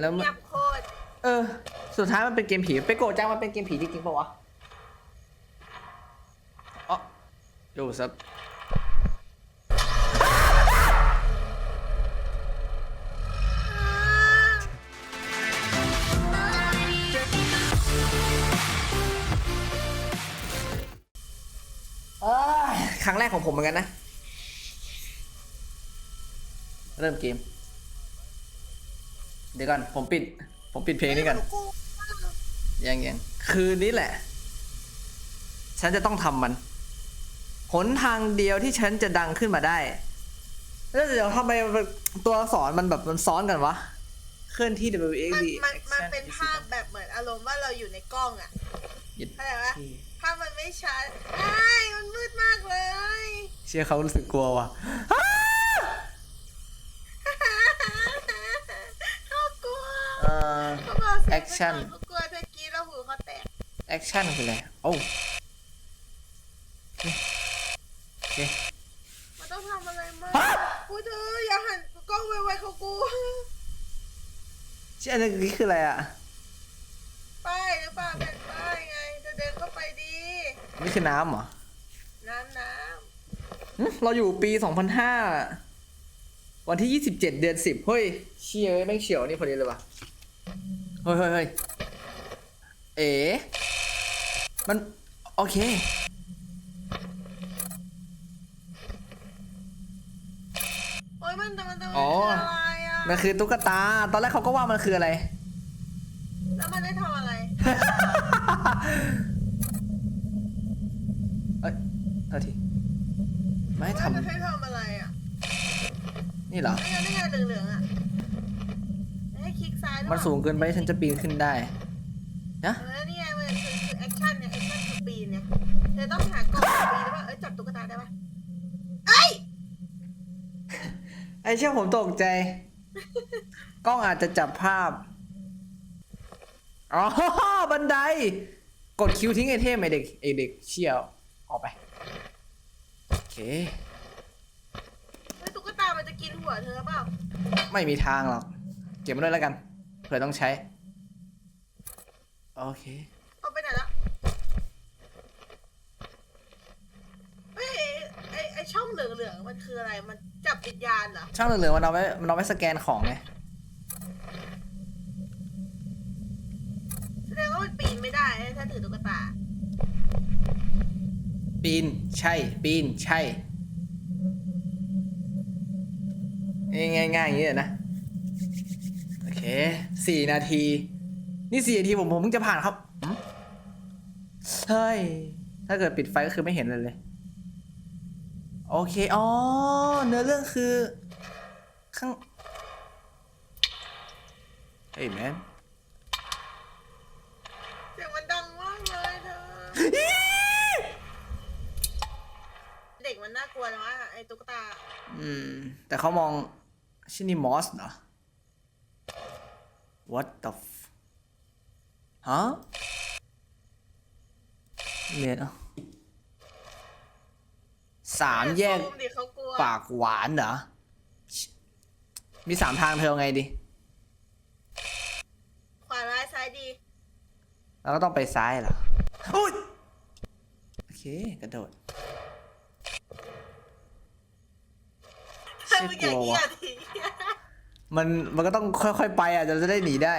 แล้วมันเงียบโคตรเออ สุดท้ายมันเป็นเกมผีไปโกรธจังมันเป็นเกมผีจริงๆปะวะอ๋อโยซับเอ้ยครั้งแรกของผมเหมือนกันนะ เริ่มเกมเดี๋ยวก่อนผมปิด ผมปิดเพลงนี้กันกูยังยังคืนนี้แหละ ฉันจะต้องทำมัน หนทางเดียวที่ฉันจะดังขึ้นมาได้ แล้วเดี๋ยวทำไมมันตัวอักษรมันแบบมันซ้อนกันวะ เคลื่อนที่ W X มัน D มันมันเป็นภาพแบบเหมือนอารมณ์ว่าเราอยู่ในกล้องอะเข้าใจปะภาพมันไม่ชัดไอ้ายมันมืดมากเลย เชื่อเขารู้สึกกลัวว่ะ เขาบอกเสียง Action เขากลัวเธอกี้แล้วหูเขาแตกแอคชั่นคืออะไรโอ้โอเค มันต้องทำอะไรมากกูเธออย่าหันกล้องไวๆเขากูเชื่ออันนี้คืออะไรอะป้ายหรือเปล่าแผ่นป้ายไงจะเดินเข้าไปดีนี่คือน้ำเหรอน้ำน้หึเราอยู่ปี 2005 วันที่ 27 เดือน 10 เฮ้ย เชี่ยเอ้ยแม่งเฉียวนี่พอดีเลยว่ะ เฮ้ยเฮ้ยเฮ้ยเอ๋ มัน โอเคำโอ้ยมันแต่มันแต่มันอ๋อคืออะไรอะมันคือตุ๊กตา ตอนแรกเขาก็ว่ามันคืออะไร แล้วมันได้ทำอะไร เอ้ยโทษที ไม่ให้ว่ามันทำให้ทำอะไรอะนี่เหรอ นี่ไงนี่ไงเหลืองๆอะให้คลิกซ้ายด้วย มันสูงเกินไปฉันจะปีนขึ้นได้นะเออนี่ไงมันคือคือแอคชั่นเนี่ยแอคชั่นคือปีนเนี่ยเธอต้องหากล้องปีนได้ป่ะเอ้ยจับตุ๊กตาได้ป่ะเอ้ยไอเชื่อผมตกใจ กล้องอาจจะจับภาพ อ๋อ บันได กดคิวทิ้งไอเทมไอเด็กไอเด็กเชี่ยว ออกไป โอเค เฮ้ยตุ๊กตามันจะกินหัวเธอเปล่า ไม่มีทางหรอก เก็บมันด้วยแล้วกัน เผื่อต้องใช้ โอเค เอาไปไหนละเฮ้ยไอไอช่องเหลืองๆมันคืออะไร มันจับวิญญาณเหรอ ช่างเหลืองๆมันเอาไว้มันเอาไว้สแกนของไง แสดงว่ามันปีนไม่ได้นะถ้าถือตุ๊กตา ปีน ใช่ ปีน ใช่ ง่ายๆอย่างนี้เลยนะโอเค สี่นาที นี่สี่นาทีผมผมเพิ่งจะผ่านครับหืมเฮ้ยถ้าเกิดปิดไฟก็คือไม่เห็นเลยเลย โอเค อ๋อ เนื้อเรื่องคือ ข้างเฮ้ยแมนเสียงมันดังมากเลยเธอ เด็กมันน่ากลัวนะวะไอ้ตุ๊กตา อืม แต่เขามองชินี่มอสเหรอ What the f ฮะเรียนอะสามแยกซูมดิเขากลัวปากหวานเหรอ มีสามทางเธอเอาไงดี ขวาร้ายซ้ายดี เราก็ต้องไปซ้ายเหรออุ้ยโอเค กระโดดถ้ามึงอย่างกลัวนี้วะอะที มันมันก็ต้องค่อยๆไปอะจะจะได้หนีได้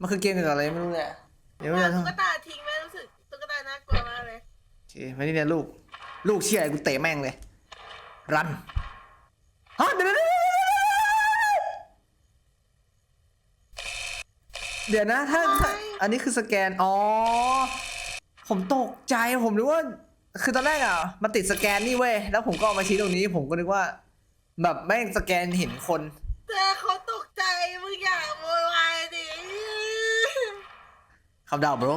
มันคือเกมเกี่ยวกับอะไรไม่รู้เนี่ยเดี๋ยวไม่วางรู้ตุ๊กตาทิ้งไหมรู้สึกตุ๊กตาน่ากลัวมากเลยโอเคมานี่เนี่ยลูก ลูกเชี่ยอะไรกูเตะแม่งเลย รันฮะเดี๋ยวเดี๋ยวเดี๋ยวนะถ้าถ้าอันนี้คือสแกน อ๋อ ผมตกใจผมนึกว่า คือตอนแรกอะมันติดสแกนนี่เว้ย แล้วผมก็เอามาชี้ตรงนี้ ผมก็นึกว่า แบบแม่งสแกนเห็นคน เธอเขาตกใจมึงอย่าโวยวายดิคำดาว bro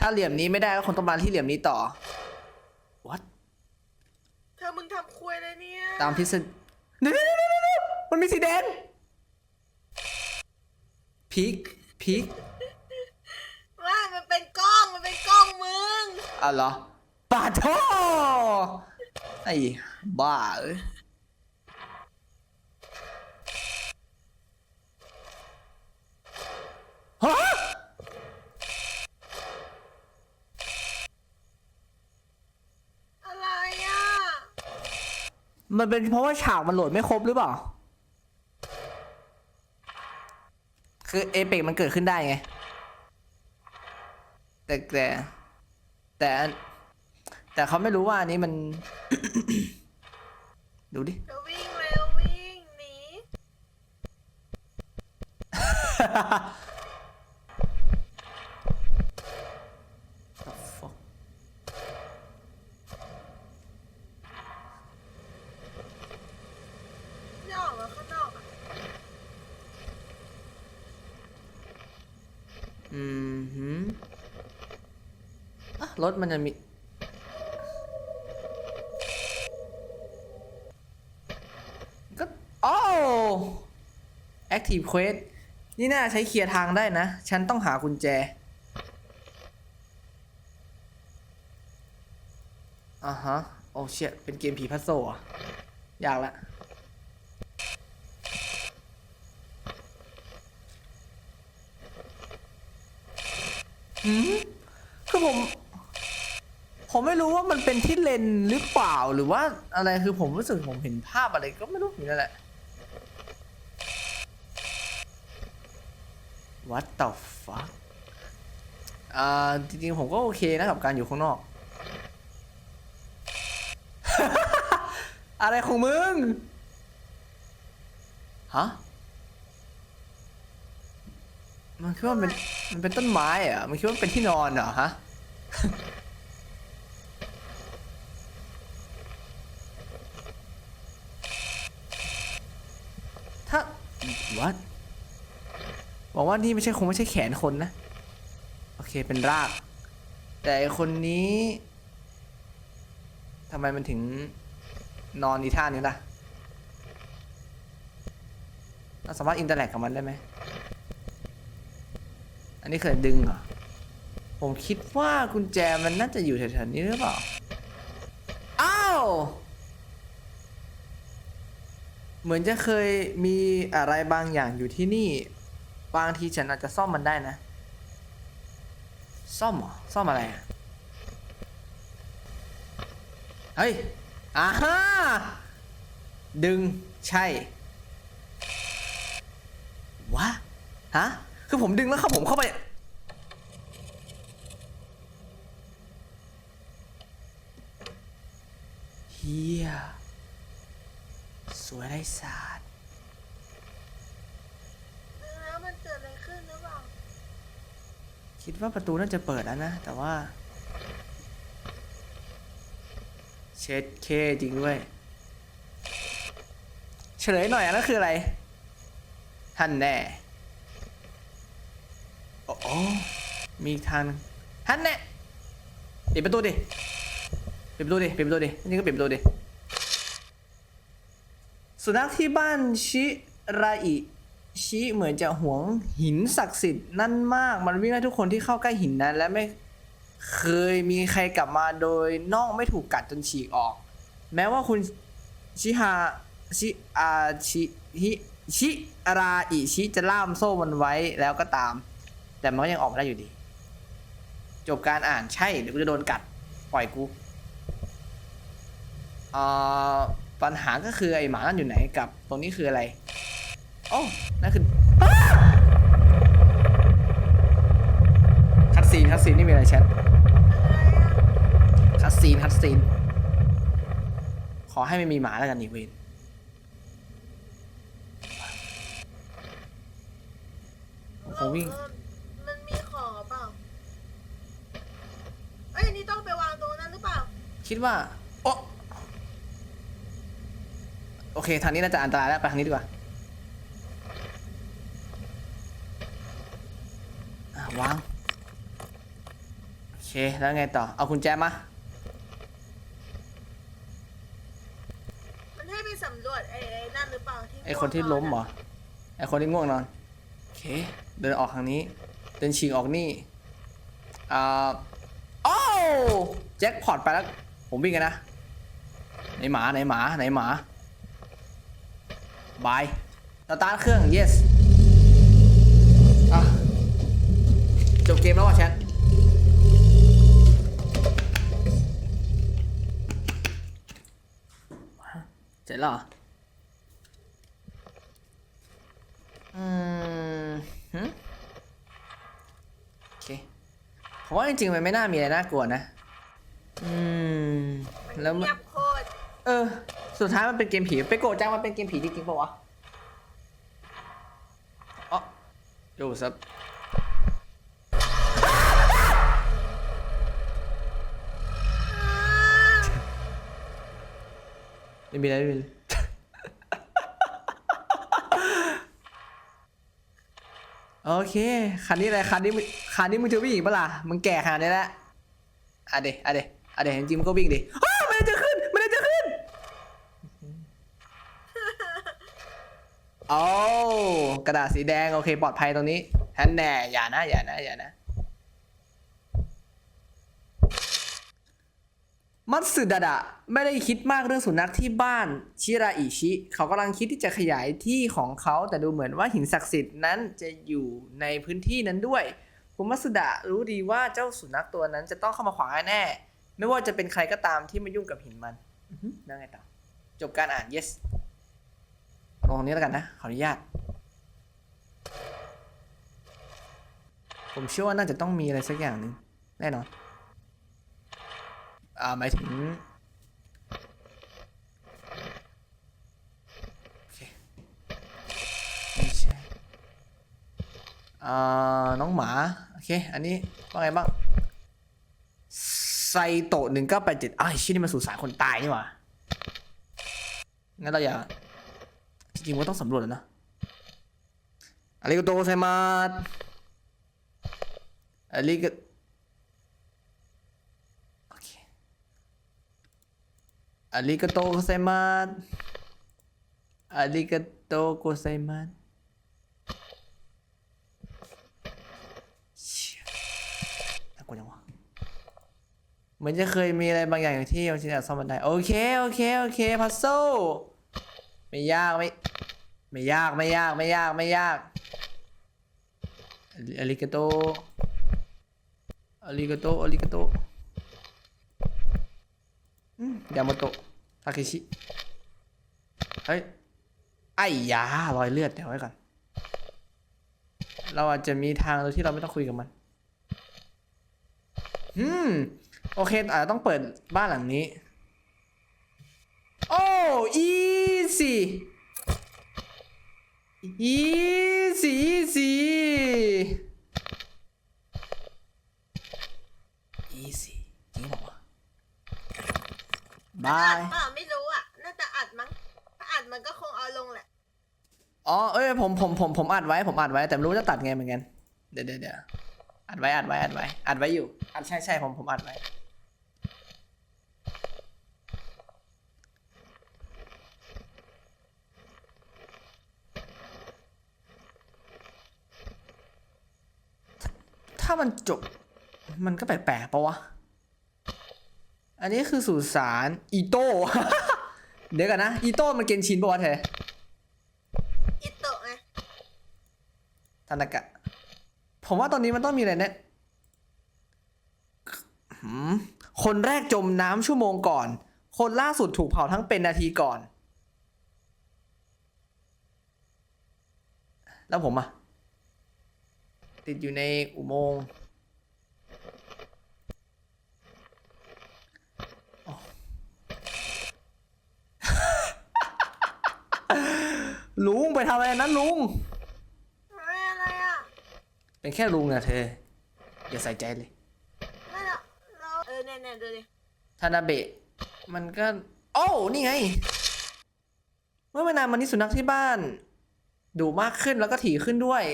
ถ้าเหลี่ยมนี้ไม่ได้ก็คงต้องมาที่เหลี่ยมนี้ต่อ what เธอมึงทำคุยเลยเนี่ยตามทฤษฎีเดี๋ยวเดี๋ยวเดี๋ยวเดี๋ยวมันมีสีแดงพีคพีคว่ามันเป็นกล้องมันเป็นกล้องมึง อะเหรอปาโทไอ้บ้าเอ้ย ฮะอะไรอะ มันเป็นเพราะว่าฉากมันโหลดไม่ครบหรือเปล่า คือเอเปกมันเกิดขึ้นได้ไง แต่แต่แต่แต่เขาไม่รู้ว่าอันนี้มัน ดูดิววิ่งเร็ววิ่งหนี ถมันจะมี ก็โอ้ Active Quest นี่น่าใช้เคลียร์ทางได้นะ ฉันต้องหากุญแจอ่าฮะ โอ้เชี่ยเป็นเกมผีพัซโซอะยากละหืมคือผมผม ไม่รู้ว่ามันเป็นที่เลนหรือเปล่าหรือว่าอะไรคือผมรู้สึกผมเห็นภาพอะไรก็ไม่รู้อย่างนั้นแหละ What the fuck อ่าจริงๆผมก็โอเคนะกับการอยู่ข้างนอก อะไรของมึง ฮะ มันคิดว่ามันเป็นมันเป็นต้นไม้เหรอะมันคิดว่ามันเป็นที่นอนเหรอฮะ ถ้า what หวังว่านี่ไม่ใช่คงไม่ใช่แขนคนนะ โอเคเป็นราก แต่คนนี้ทำไมมันถึงนอนอีท่านี้ล่ะ เราสามารถอินเตอร์แลกกับมันได้ไหม อันนี้เคยดึงเหรอ ผมคิดว่ากุญแจมันน่าจะอยู่แถวๆนี้หรือเปล่า อ้าว เหมือนจะเคยมีอะไรบางอย่างอยู่ที่นี่ บางทีฉันอาจจะซ่อมมันได้นะ ซ่อมเหรอ ซ่อมอะไรอะ เฮ้ยอ่าฮะดึง ใช่ วะ ฮะ คือผมดึงแล้วครับผมเข้าไป เฮียสวยไรศาสตร์ดึงแล้วมันเกิดอะไรขึ้นหรือเปล่า คิดว่าประตูน่าจะเปิดแล้วนะ แต่ว่า เช็ดเคจริงด้วย เฉลยหน่อยอันนั้นคืออะไรท่านแน่โอ้โอมีทางหนึ่งท่านแน่ปิดประตูดิปิดประตูดิปิดประตูดินี่ก็ปิดประตูดิสุนัขที่บ้านชิราอิ ชิเหมือนจะหวงหินศักดิ์สิทธิ์นั่นมาก มันวิ่งไล่ทุกคนที่เข้าใกล้หินนั้น และไม่เคยมีใครกลับมาโดยน่องไม่ถูกกัดจนฉีกออก แม้ว่าคุณชิฮาชิอาชิฮิชิราอิชิจะล่ามโซ่มันไว้แล้วก็ตาม แต่มันก็ยังออกมาได้อยู่ดี จบการอ่านใช่เดี๋ยวกูจะโดนกัด ปล่อยกูอ่อปัญหาก็คือไอหมานั่นอยู่ไหนกับตรงนี้คืออะไร โอ้นั่นคืออ้าคัดซีนคัดซีนนี่มีอะไรแชทอะไรอะคัดซีนคัดซีน ขอให้ไม่มีหมาแล้วกันอีเวนผมวิ่งเออมันมีของหรือเปล่าเอ้ยอันนี่ต้องไปวางตรงนั้นหรือเปล่า คิดว่า โอะโอเค ทางนี้น่าจะอันตรายแล้ว ไปทางนี้ดีกว่าอะ วาง โอเค แล้วไงต่อ เอากุญแจมา มันให้ไปสำรวจไอ้ไอ้นั่นหรือเปล่าที่ไอคนที่ล้มเหรอ ไอคนที่ง่วงนอน โอเค เดินออกทางนี้ เดินฉีกออกนี่อ่าโอ้วแจ็คพอตไปแล้ว ผมวิ่งกันนะ ไหนหมาไหนหมาไหนหมาบายสตาร์ทเครื่อง yes จบเกมแล้วว่ะแชทเสร็จแล้วเหรออืมหึโอเคผมว่าจริงๆมันไม่น่ามีอะไรน่ากลัวนะ อืม แล้วมัน เงียบโคตรเออ สุดท้ายมันเป็นเกมผี ไปโกรธจังมันเป็นเกมผีจริงๆปะวะอ๋อโยซับ ไม่มีอะไรไม่มีอะไรโอเคคันนี้อะไรคันนี้มึงคันนี้มึงจะวิ่งอีกปะล่ะมึงแก่ขนาดนี้แล้วอะเดอะเดอะเดจริงๆมึงก็วิ่งดิอ้าวมันจะขึ้นมันจะขึ้นโอ้กระดาษสีแดงโอเคปลอดภัยตรงนี้ฮันแน่อย่านะอย่านะอย่านะ มัตสึดาดะไม่ได้คิดมากเรื่องสุนัขที่บ้านชิราอิชิ เขากำลังคิดที่จะขยายที่ของเขาแต่ดูเหมือนว่าหินศักดิ์สิทธิ์นั้นจะอยู่ในพื้นที่นั้นด้วยคุณมัตสึดะรู้ดีว่าเจ้าสุนัขตัวนั้นจะต้องเข้ามาขวางแน่ไม่ว่าจะเป็นใครก็ตามที่มายุ่งกับหินมันอือฮึแล้วไงต่อ จบการอ่าน yes ตรงนี้แล้วกันนะ ขออนุญาต ผมเชื่อว่าน่าจะต้องมีอะไรสักอย่างหนึ่งแน่นอน หมายถึงโอเคไม่ใช่อ่าน้องหมา โอเค อันนี้ว่าไงบ้างไซโตะหนึ่งเก้าแปดเจ็ดอ้าวชิ้นนี้มันสู่สารคนตายนี่หว่า งั้นเราอย่า จริงๆว่าต้องสำรวจแล้วนะอาริโกโตไซมาสอาริโก โอเค อาริกาโตโกไซมัสอาริกาโตโกไซมัสเชี่ยน่ากลัวจังวะเหมือนจะเคยมีอะไรบางอย่างอยู่ที่มันชินแอบซ่อมบันไดโอเค โอเค โอเค พัซโซไม่ยากไม่ไม่ยากไม่ยากไม่ยากไม่ยากอาริกาโตอาริกาโตอาริกาโต ยาโมโตะทาเคชิ เฮ้ย ไอ้ยารอยเลือดเดี๋ยวไว้ก่อน เราอาจจะมีทางโดยที่เราไม่ต้องคุยกับมันอืม โอเคอาจจะต้องเปิดบ้านหลังนี้ โอ้อีซี่อีซี่อีซี่ อีซี่จริงบอกว่าวะ บาอัยดเปล่าไม่รู้อะ น่าจะอัดมั้ง ถ้าอัดมันก็คงเอาลงแหละ อ๋อ เอ้ย ผม ผม ผม ผมอัดไว้ ผมอัดไว้ แต่ไม่รู้จะตัดไงเหมือนกัน เดี๋ยวเดี๋ยวเดี๋ยวอัดไว้ อัดไว้ อัดไว้ อัดไว้อยู่ อัดใช่ใช่ผม ผมอัดไว้ ถ้ามันจบ มันก็แปลกๆปะวะ อันนี้คือสุสานอีโต้เดี๋ยวกันนะอีโต้มันเกนชินปะวะเธออิโตะไงธนากะ ผมว่าตอนนี้มันต้องมีอะไรแน่หืมคนแรกจมน้ำชั่วโมงก่อน คนล่าสุดถูกเผาทั้งเป็นนาทีก่อน แล้วผมอะติดอยู่ในอุโมงค์ ลุงไปทำอะไรนั้นลุง อะไรอะไรอะเป็นแค่ลุงนะเธอ อย่าใส่ใจเลย ไม่หรอกเราเออเนี่ยเนี่ยดูดิทานาเบะ มันก็ โอ้ นี่ไง เมื่อไม่นานมานี้สุนัขที่บ้านดุมากขึ้นแล้วก็ถี่ขึ้นด้วย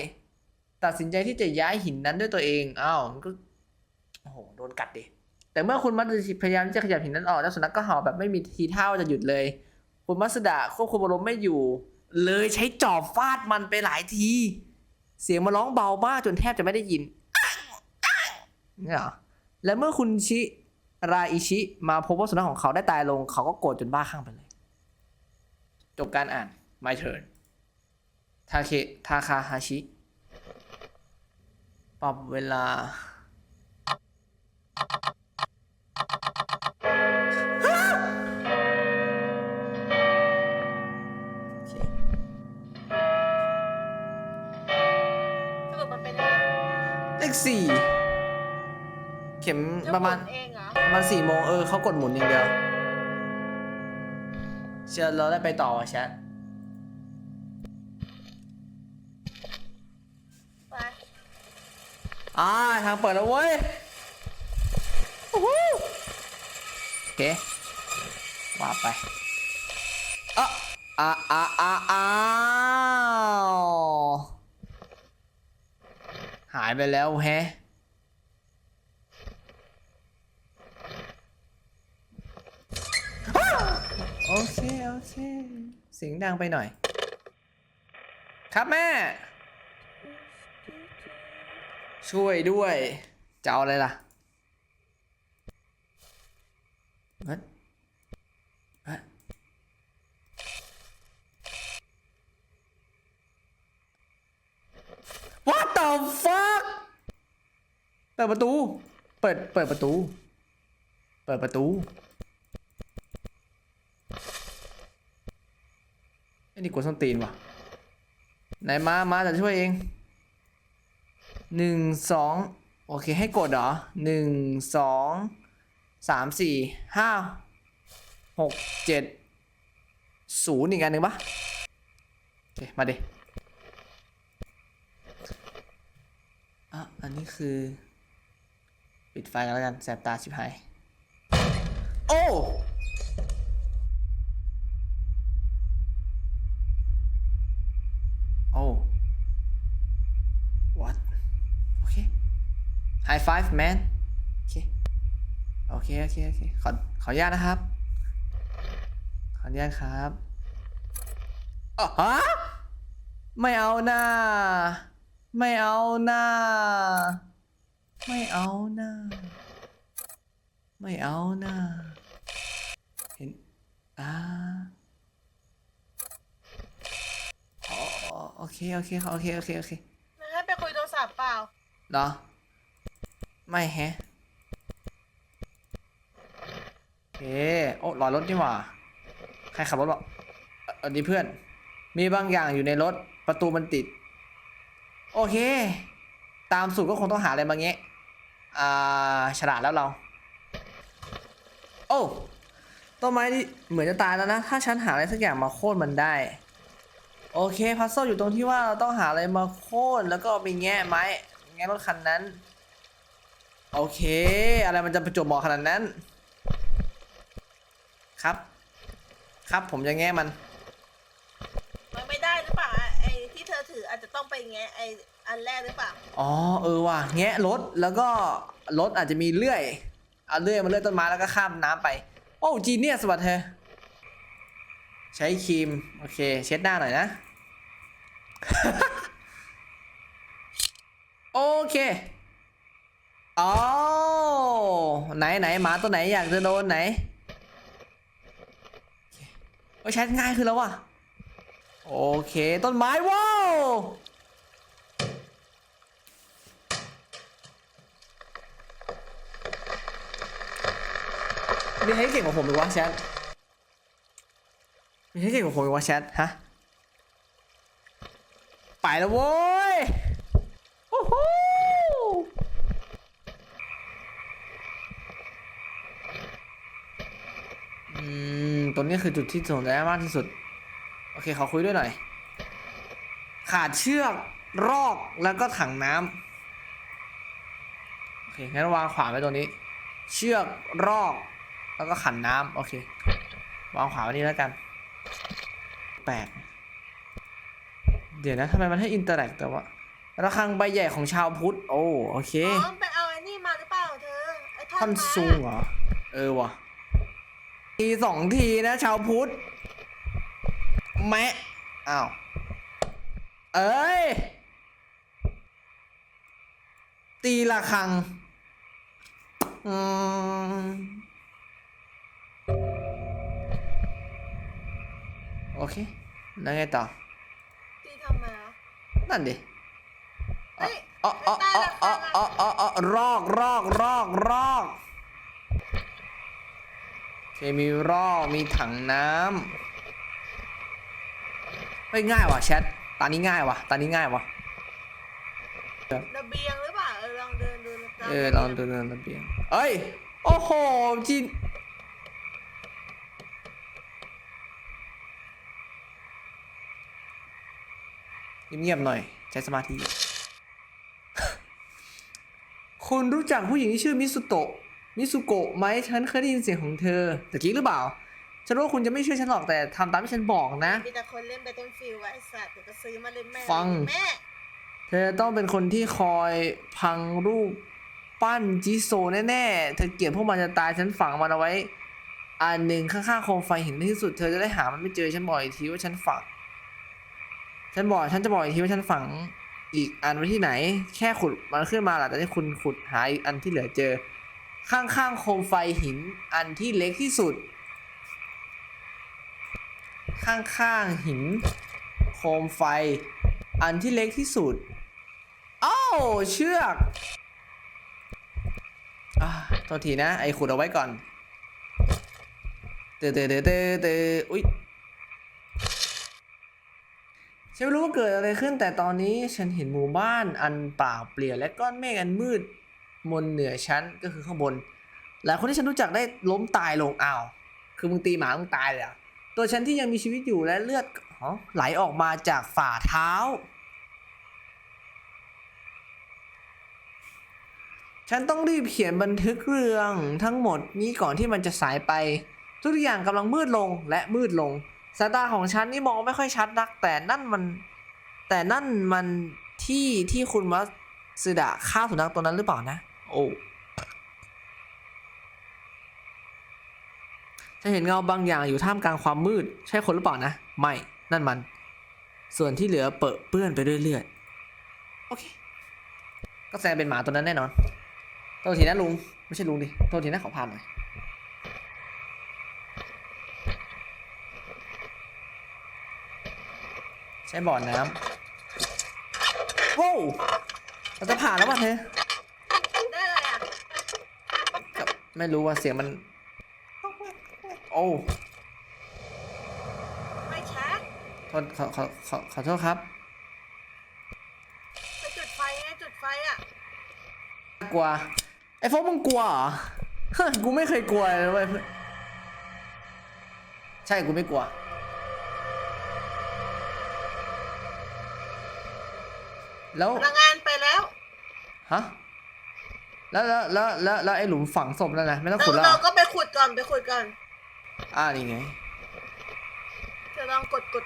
ตัดสินใจที่จะย้ายหินนั้นด้วยตัวเอง อ้าว มันก็ โอ้โห โดนกัดดิ แต่เมื่อคุณมัตสึพยายามที่จะขยับหินนั้นออกแล้วสุนัขก็เห่าแบบไม่มีทีท่าว่าจะหยุดเลย คุณมัสดะควบคุมอารมณ์ไม่อยู่ เลยใช้จอบฟาดมันไปหลายที เสียงมันร้องเบามากจนแทบจะไม่ได้ยินเนี่ยเหรอและเมื่อคุณชิราอิชิมาพบว่าสุนัขของเขาได้ตายลง เขาก็โกรธจนบ้าคลั่งไปเลย จบการอ่าน my turn ทาเคทาคาฮาชิ ปรับเวลา สี่เข็มประมาณเองเหรอประมาณสี่โมงเออเขากดหมุนอย่างเดียวเชื่อเราได้ไปต่อว่ะแชทไปอ่าทางเปิดแล้วเว้ยโอ้โหโอเคว่าไปอะอะอะอะอ้า หายไปแล้วแฮะโอเค โอเค เสียงดังไปหน่อย ครับแม่ ช่วยด้วย จะเอาอะไรล่ะเฮ้ยเฮ้ย What the fuck เปิดประตู เปิด เปิดประตู เปิดประตูไอ้นี่กดส้นตีนว่ะ ไหนมา มาจะช่วยเอง หนึ่งสอง โอเคให้กดเหรอหนึ่งสองสามสี่ห้าหกเจ็ดศูนย์อีกอันหนึ่งปะโอเค มาดิอะ อั นนี้คือ ปิดไฟกันแล้วกันแสบตาชิบหาย โอ้โอ้ what โอเค high five man โอเค โอเค โอเค โอเค ขอ ขออนุญาตนะครับ ขออนุญาตครับอ๋อฮะ ไม่เอาหน้า ไม่เอาหน้า ไม่เอาหน้า ไม่เอาหน้า เห็นอ่าอ๋อโอเค โอเคโอเค โอเค โอเคแล้วให้ไปคุยโทรศัพท์เปล่า เหรอ ไม่แฮะโอเคโอ้รอรถนี่หว่า ใครขับรถวะเอ่ออันนี้เพื่อน มีบางอย่างอยู่ในรถ ประตูมันติด โอเค ตามสูตรก็คงต้องหาอะไรมาเงี้ยอ่าฉลาดแล้วเรา โอ้ต้นไม้นี่เหมือนจะตายแล้วนะ ถ้าฉันหาอะไรสักอย่างมาโค่นมันได้ โอเคพัซเซิลอยู่ตรงที่ว่าเราต้องหาอะไรมาโค่นแล้วก็ไปแง่ไม้แง่รถคันนั้น โอเค อะไรมันจะประจวบเหมาะขนาดนั้น ครับ ครับผมจะแง่มันไม่ได้หรือเปล่าไอ้ที่เธอถืออาจจะ ต้องไปแงะไออันแรกหรือเปล่าอ๋อเออว่ะแงะรถแล้วก็รถอาจจะมีเลื่อยเอาเลื่อยมาเลื่อยต้นไม้แล้วก็ข้ามน้ำไป โอ้จีเนียสวัสดีเธอใช้ครีม โอเค เช็ดหน้าหน่อยนะ โอเคอ๋อไหนไหนหมาตัวไหนอยากจะโดนไหนโอ้ใช้ง่ายขึ้นแล้วว่ะโอเค ต้นไม้ว้าว มีใครเก่งกว่าผมหรือวะแชทมีใครเก่งกว่าผมหรือวะแชทฮะไปแล้วโว้ยโอ้โหอืมตัวนี้คือจุดที่สนใจมากที่สุด โอเคขอคุยด้วยหน่อย ขาดเชือกรอกแล้วก็ถังน้ำโอเคงั้นวางขวานไว้ตรงนี้ เชือกรอก แล้วก็ขันน้ำโอเควางขวานไว้นี่แล้วกันแปลกเดี๋ยวนะทำไมมันให้อินเตอร์แอคแต่ว่าระฆังใบใหญ่ของชาวพุทธ โอ้โอเคอ๋อไปเอาไอ้นี่มาหรือเปล่าเธอไอ้ท่อท่อนนไม้ซุงเหรอ เออว่ะทีสองทีนะชาวพุทธแมะอ้าวเอ้ย ตีละครัง อืม โอเค แล้วไงต่อ ตีทำไมวะนั่นดิเฮ้ยอ๋ออ๋ออ๋ออ๋ออ๋ออ๋ออ๋อรอกรอกรอกรอกโอเคมีรอกมีถังน้ำเฮ้ยง่ายว่ะแชท ตอนนี้ง่ายว่ะ ตอนนี้ง่ายว่ะ ระเบียงหรือเปล่าเออลองเออลองดูเดินระเบียงเอ้ย โอ้โหจิ เงียบๆหน่อยใช้สมาธิ คุณรู้จักผู้หญิงที่ชื่อมิสุโตะมิสุโกะไหมฉันเคยได้ยินเสียงของเธอตะกี้หรือเปล่า ฉันรู้ว่าคุณจะไม่เชื่อฉันหรอกแต่ทำตามที่ฉันบอกนะ มีแต่คนเล่นไปต้นฟิลไว้ไอ้สัตว์เดี๋ยวก็ซื้อมาเล่นแม่ฟัง แม่ เธอต้องเป็นคนที่คอยพังรูปปั้นจิโซแน่ๆ เธอเกลียดพวกมันจะตายฉันฝังมันเอาไว้ อันหนึ่งข้างๆโคมไฟเห็นในที่สุด เธอจะได้หามันไม่เจอฉันบอกอีกทีว่าฉันฝัง ฉันบอก ฉันจะบอกอีกทีว่าฉันฝังอีกอันไว้ที่ไหน แค่ขุดมันขึ้นมาหลังจากที่คุณขุดหาอีกอันที่เหลือเจอ ข้างๆโคมไฟหินอันที่เล็กที่สุด ข้างๆหิน โคมไฟ อันที่เล็กที่สุดอ้าวเชือกอ่าโทษทีนะ ไอ้ขุดเอาไว้ก่อนเตอเตอเตอเตอเตออุ๊ย ฉันไม่รู้ว่าเกิดอะไรขึ้นแต่ตอนนี้ฉันเห็นหมู่บ้านอันเปล่าเปลี่ยวและก้อนเมฆอันมืด มนเหนือฉันก็คือข้างบน หลายคนที่ฉันรู้จักได้ล้มตายลงอ้าวคือมึงตีหมามึงตายเลยเหรอะตัวฉันที่ยังมีชีวิตอยู่และเลือดอไหลออกมาจากฝ่าเท้า ฉันต้องรีบเขียนบันทึกเรื่องทั้งหมดนี้ก่อนที่มันจะสายไป ทุกอย่างกำลังมืดลงและมืดลง สายตาของฉันนี่มองไม่ค่อยชัดนัก แต่นั่นมัน แต่นั่นมันที่ที่คุณมัสซึดะฆ่าสุนัขตัวนั้นหรือเปล่านะ โอ้ฉันเห็นเงาบางอย่างอยู่ท่ามกลางความมืด ใช่คนหรือเปล่านะ ไม่ นั่นมัน ส่วนที่เหลือเปอะเปื้อนไปด้วยเลือด โอเค ก็แสดงเป็นหมาตัวนั้นแน่นอนโทษทีนะลุง ไม่ใช่ลุงดิ โทษทีนะขอผ่านหน่อย ใช้บ่อน้ำโว้วเราจะผ่านแล้วป่ะเธอได้เลยอะกับไม่รู้ว่าเสียงมัน โอ้ไม่ชัดโทษขอขอขอขอโทษครับไปจุดไฟไงจุดไฟอะกลัว ไอ้โฟกมึงกลัวเหรอเฮ้ยกูไม่เคยกลัวเลยเว้ยใช่กูไม่กลัว แล้วพลังงานไปแล้วฮะแล้วแล้วแล้วแล้วแล้วไอ้หลุมฝังศพนั่นนะไม่ต้องเราขุดแล้วเหรเราอก็ไปขุดก่อนไปขุดก่อนอ่านี่ไงจะลองกดกด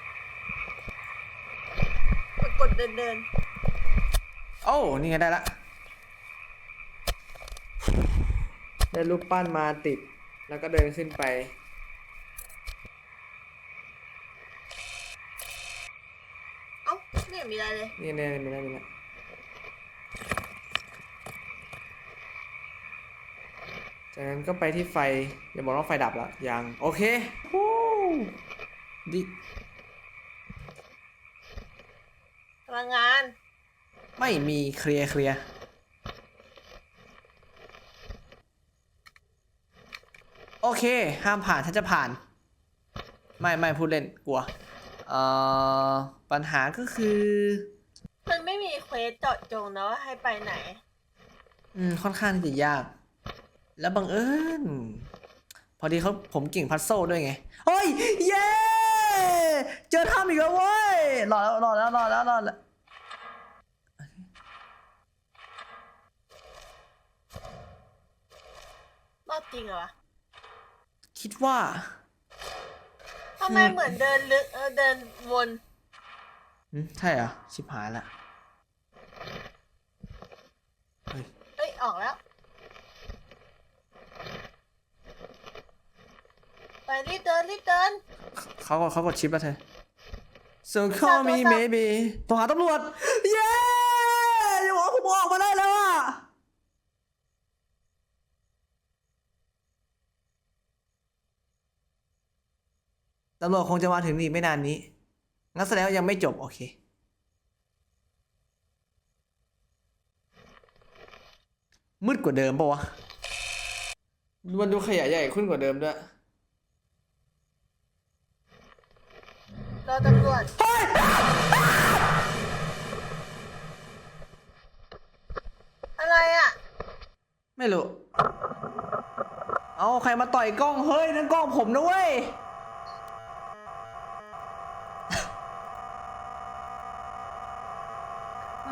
กดกดเดินเดินโอ้นี่ไงได้ละได้รูปปั้นมาติด แล้วก็เดินขึ้นไป เอ้าไม่เห็นมีอะไรเลยนี่นี่มีแล้วมีแล้วจากนั้นก็ไปที่ไฟอย่าบอกว่าไฟดับละยังโอเควู้ดิพลังงาน ไม่มีเคลียร์เคลียร์โอเค ห้ามผ่านฉันจะผ่าน ไม่ไม่พูดเล่นกลัว เอ่อปัญหาก็คือ มันไม่มีเควสเจาะจงนะว่าให้ไปไหน อืมค่อนข้างที่จะยาก แล้วบังเอิญพอดีเขาผมเก่งพัซโซลด้วยไงเฮ้ย เย้ เจอถ้ำอีกแล้วเว้ยรอแล้วรอแล้วรอแล้วรอแล้วรอบจริงเหรอวะคิดว่า ทำไมเหมือนเดินลึกเออเดินวนอืมใช่เหรอชิบหายละเฮ้ยเอ้ยออกแล้ว ไปรีบเดินรีบเดิน เขาก็เขากดชิปแล้วเธอ so call me โทรศัพท์ maybe โทรหาตำรวจ เย้อย่าบอกว่าผมออกมาได้แล้วอะ ตำรวจคงจะมาถึงนี่ไม่นานนี้ งั้นแสดงว่ายังไม่จบ โอเค มืดกว่าเดิมปะวะ มันดูขยายใหญ่ขึ้นกว่าเดิมด้วย รอตำรวจอะไรอะ ไม่รู้ เอาใครมาต่อยกล้อง เฮ้ย นั่นกล้องผมนะเว้ย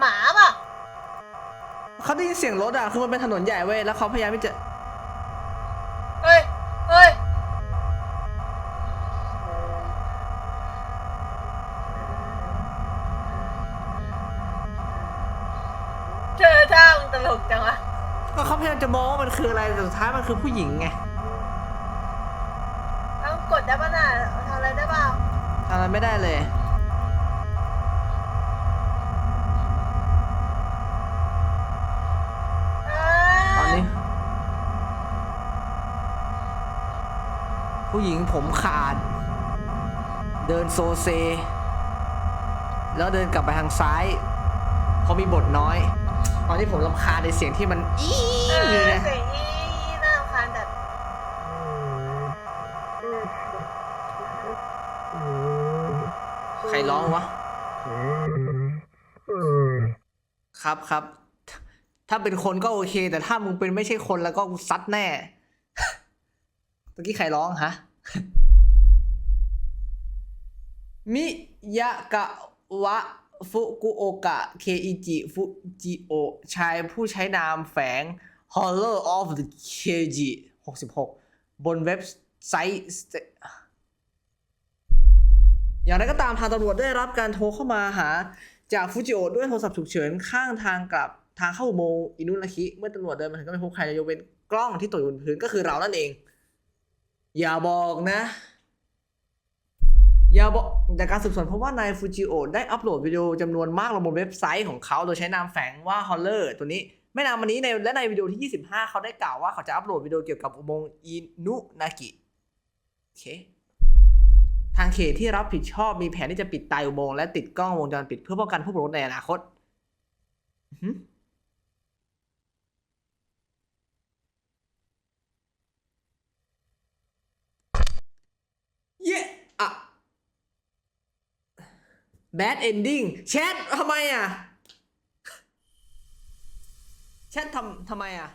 หมาป่ะ เขาได้ยินเสียงรถอะ คือมันเป็นถนนใหญ่เว้ย แล้วเขาพยายามที่จะ เฮ้ย เฮ้ยเธอท่ามึงตลกจังวะ ก็เขาพยายามจะมองว่ามันคืออะไร แต่สุดท้ายมันคือผู้หญิงไงต้องกดได้ป่ะน่ะทำอะไรได้เปล่าทำอะไรไม่ได้เลย ผู้หญิงผมขาด เดินโซเซ แล้วเดินกลับไปทางซ้ายเพราะมีบทน้อย ตอนนี้ผมรำคาญในเสียงที่มันอีเอออยู่นะเสียงอีน่ารำคาญแบบใครร้องวะ ครับครับ ถ้าเป็นคนก็โอเค แต่ถ้ามึงเป็นไม่ใช่คนแล้วก็กูซัดแน่ เมื่อกี้ใครร้องฮะ มิยะกะวะฟุกุโอกะเคอิจิฟุจิโอชายผู้ใช้นามแฝง Horror of the k e j i 66 บนเว็บไซต์อย่างไรก็ตามทางตำรวจได้รับการโทรเข้ามาหา จากฟูจิโอด้วยโทรศัพท์ฉุกเฉินข้างทางกลับทางเข้าอุโมงค์อินุนาคิ เมื่อตำรวจเดินมาถึงก็ไม่พบใครยกเว้นกล้องที่ตกอยู่บนพื้นก็คือเรานั่นเอง อย่าบอกนะ อย่าบอก จากการสืบสวนพบว่านายฟูจิโอได้อัปโหลดวิดีโอจำนวนมากลงบนเว็บไซต์ของเขาโดยใช้นามแฝงว่าฮอลเลอร์ตัวนี้ไม่นานมานี้ในและในวิดีโอที่ 25 เขาได้กล่าวว่าเขาจะอัปโหลดวิดีโอเกี่ยวกับอุโมงค์อินุนากิโอเคทางเขตที่รับผิดชอบมีแผนที่จะปิดตายอุโมงค์และติดกล้องวงจรปิดเพื่อป้องกันผู้บุกรุกในอนาคตเย้ bad ending แชททำไมอะ แชททำทำไมอะ